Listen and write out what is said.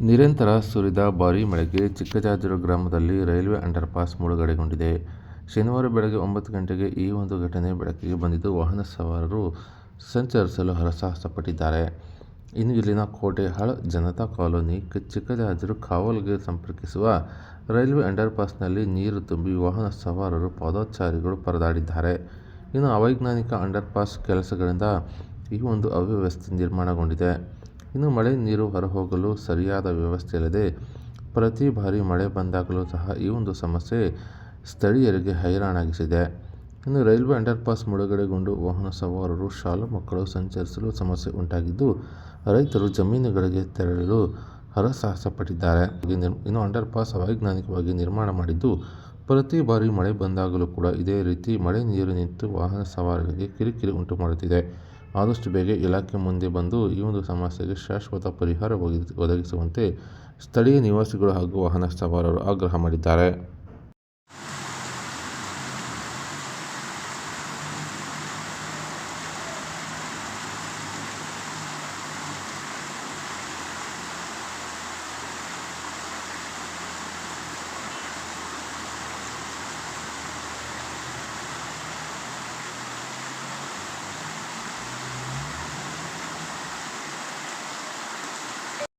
ನಿರಂತರ ಸುರಿದ ಭಾರೀ ಮಳೆಗೆ ಚಿಕ್ಕಜಾಜೂರು ಗ್ರಾಮದಲ್ಲಿ ರೈಲ್ವೆ ಅಂಡರ್ಪಾಸ್ ಮುಳುಗಡೆಗೊಂಡಿದೆ. ಶನಿವಾರ ಬೆಳಗ್ಗೆ ಒಂಬತ್ತು ಗಂಟೆಗೆ ಈ ಒಂದು ಘಟನೆ ಬೆಳಕಿಗೆ ಬಂದಿದ್ದು, ವಾಹನ ಸವಾರರು ಸಂಚರಿಸಲು ಹರಸಾಹಸಪಟ್ಟಿದ್ದಾರೆ. ಇನ್ನು ಇಲ್ಲಿನ ಕೋಟೆಹಾಳ ಜನತಾ ಕಾಲೋನಿ, ಚಿಕ್ಕಜಾಜೂರು ಕಾವಲ್ಗೆ ಸಂಪರ್ಕಿಸುವ ರೈಲ್ವೆ ಅಂಡರ್ಪಾಸ್ನಲ್ಲಿ ನೀರು ತುಂಬಿ ವಾಹನ ಸವಾರರು, ಪಾದಾಚಾರಿಗಳು ಪರದಾಡಿದ್ದಾರೆ. ಇನ್ನು ಅವೈಜ್ಞಾನಿಕ ಅಂಡರ್ಪಾಸ್ ಕೆಲಸಗಳಿಂದ ಈ ಒಂದು ಅವ್ಯವಸ್ಥೆ ನಿರ್ಮಾಣಗೊಂಡಿದೆ. ಇನ್ನು ಮಳೆ ನೀರು ಹೊರಹೋಗಲು ಸರಿಯಾದ ವ್ಯವಸ್ಥೆ ಇಲ್ಲದೆ ಪ್ರತಿ ಬಾರಿ ಮಳೆ ಬಂದಾಗಲೂ ಸಹ ಈ ಒಂದು ಸಮಸ್ಯೆ ಸ್ಥಳೀಯರಿಗೆ ಹೈರಾಣಾಗಿಸಿದೆ. ಇನ್ನು ರೈಲ್ವೆ ಅಂಡರ್ಪಾಸ್ ಮುಳುಗಡೆಗೊಂಡು ವಾಹನ ಸವಾರರು, ಶಾಲಾ ಮಕ್ಕಳು ಸಂಚರಿಸಲು ಸಮಸ್ಯೆ ಉಂಟಾಗಿದ್ದು, ರೈತರು ಜಮೀನುಗಳಿಗೆ ತೆರಳಲು ಹರಸಾಹಸ ಪಟ್ಟಿದ್ದಾರೆ ಇನ್ನು ಅಂಡರ್ಪಾಸ್ ಅವೈಜ್ಞಾನಿಕವಾಗಿ ನಿರ್ಮಾಣ ಮಾಡಿದ್ದು, ಪ್ರತಿ ಬಾರಿ ಮಳೆ ಬಂದಾಗಲೂ ಕೂಡ ಇದೇ ರೀತಿ ಮಳೆ ನೀರು ನಿಂತು ವಾಹನ ಸವಾರರಿಗೆ ಕಿರಿಕಿರಿ ಉಂಟುಮಾಡುತ್ತಿದೆ. ಆದಷ್ಟು ಬೇಗ ಇಲಾಖೆ ಮುಂದೆ ಬಂದು ಈ ಒಂದು ಸಮಸ್ಯೆಗೆ ಶಾಶ್ವತ ಪರಿಹಾರ ಒದಗಿಸುವಂತೆ ಸ್ಥಳೀಯ ನಿವಾಸಿಗಳು ಹಾಗೂ ವಾಹನ ಸವಾರರು ಆಗ್ರಹ ಮಾಡಿದ್ದಾರೆ.